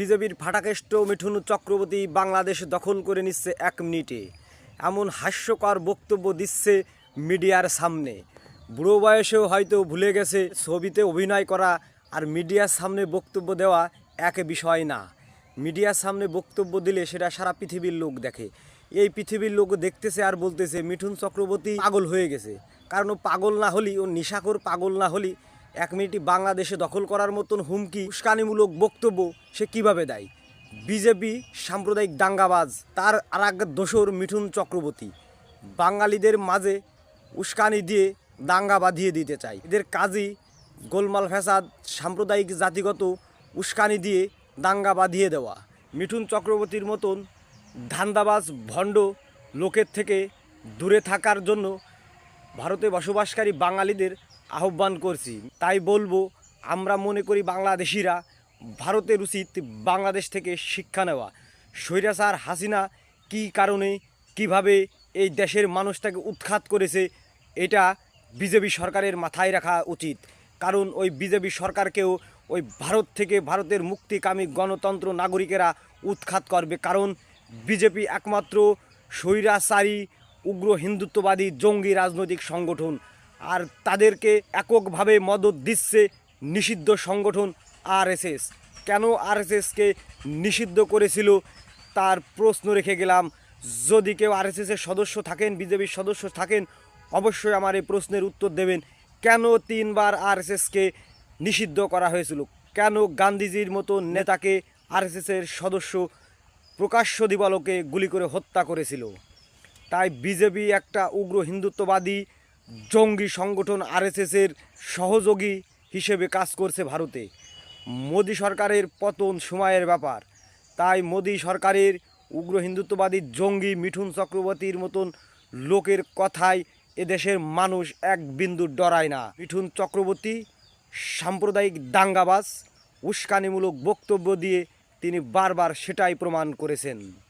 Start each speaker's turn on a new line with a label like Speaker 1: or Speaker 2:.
Speaker 1: বিজেপির ফাটাকেষ্ট মিঠুন চক্রবর্তী বাংলাদেশ দখল করে নিচ্ছে এক মিনিটে। এমন হাস্যকর বক্তব্য দিচ্ছে মিডিয়ার সামনে। বুড়ো বয়সেও হয়তো ভুলে গেছে ছবিতে অভিনয় করা আর মিডিয়ার সামনে বক্তব্য দেওয়া এক বিষয় না। মিডিয়ার সামনে বক্তব্য দিলে সেটা সারা পৃথিবীর লোক দেখে। এই পৃথিবীর লোক দেখতেছে আর বলতেছে, মিঠুন চক্রবর্তী পাগল হয়ে গেছে। কারণ ও পাগল না হলি ও নিশাকর পাগল না হলি এক মিনিটই বাংলাদেশে দখল করার মতন হুমকি, উস্কানিমূলক বক্তব্য সে কীভাবে দেয়? বিজেপি সাম্প্রদায়িক দাঙ্গাবাজ, তার আর এক দোসর মিঠুন চক্রবর্তী। বাঙালিদের মাঝে উস্কানি দিয়ে দাঙ্গা বাঁধিয়ে দিতে চায়। এদের কাজই গোলমাল ফ্যাসাদ, সাম্প্রদায়িক জাতিগত উস্কানি দিয়ে দাঙ্গা বাঁধিয়ে দেওয়া। মিঠুন চক্রবর্তীর মতন ধান্দাবাজ, ভণ্ড লোকের থেকে দূরে থাকার জন্য ভারতে বসবাসকারী বাঙালিদের আহ্বান করছি। তাই বলব, আমরা মনে করি বাংলাদেশিরা ভারতের উচিত বাংলাদেশ থেকে শিক্ষা নেওয়া। স্বৈরাচার হাসিনা কী কারণে, কীভাবে এই দেশের মানুষটাকে উৎখাত করেছে, এটা বিজেপি সরকারের মাথায় রাখা উচিত। কারণ ওই বিজেপি সরকারকেও ওই ভারত থেকে ভারতের মুক্তিকামী গণতন্ত্র নাগরিকেরা উৎখাত করবে। কারণ বিজেপি একমাত্র স্বৈরাচারী, উগ্র হিন্দুত্ববাদী জঙ্গি রাজনৈতিক সংগঠন। আর তাদেরকে এককভাবে মদত দিচ্ছে নিষিদ্ধ সংগঠন আরএসএস। কেন আরএসএসকে নিষিদ্ধ করেছিল? তার প্রশ্ন রেখে গেলাম। যদি কেউ আরএসএসের সদস্য থাকেন, বিজেপির সদস্য থাকেন, অবশ্যই আমার এই প্রশ্নের উত্তর দেবেন, কেন তিনবার আরএসএসকে নিষিদ্ধ করা হয়েছিল? কেন গান্ধীজির মতো নেতাকে আরএসএসের সদস্য প্রকাশ্য দিবালোকে গুলি করে হত্যা করেছিল? তাই বিজেপি একটা উগ্র হিন্দুত্ববাদী জঙ্গি সংগঠন আরএসএসের সহযোগী হিসেবে কাজ করছে ভারতে। মোদী সরকারের পতন সময়ের ব্যাপার। তাই মোদী সরকারের উগ্র হিন্দুত্ববাদী জঙ্গি মিঠুন চক্রবর্তীর মতন লোকের কথায় এদেশের মানুষ এক বিন্দু ডরায় না। মিঠুন চক্রবর্তী সাম্প্রদায়িক দাঙ্গাবাজ, উস্কানিমূলক বক্তব্য দিয়ে তিনি বারবার সেটাই প্রমাণ করেছেন।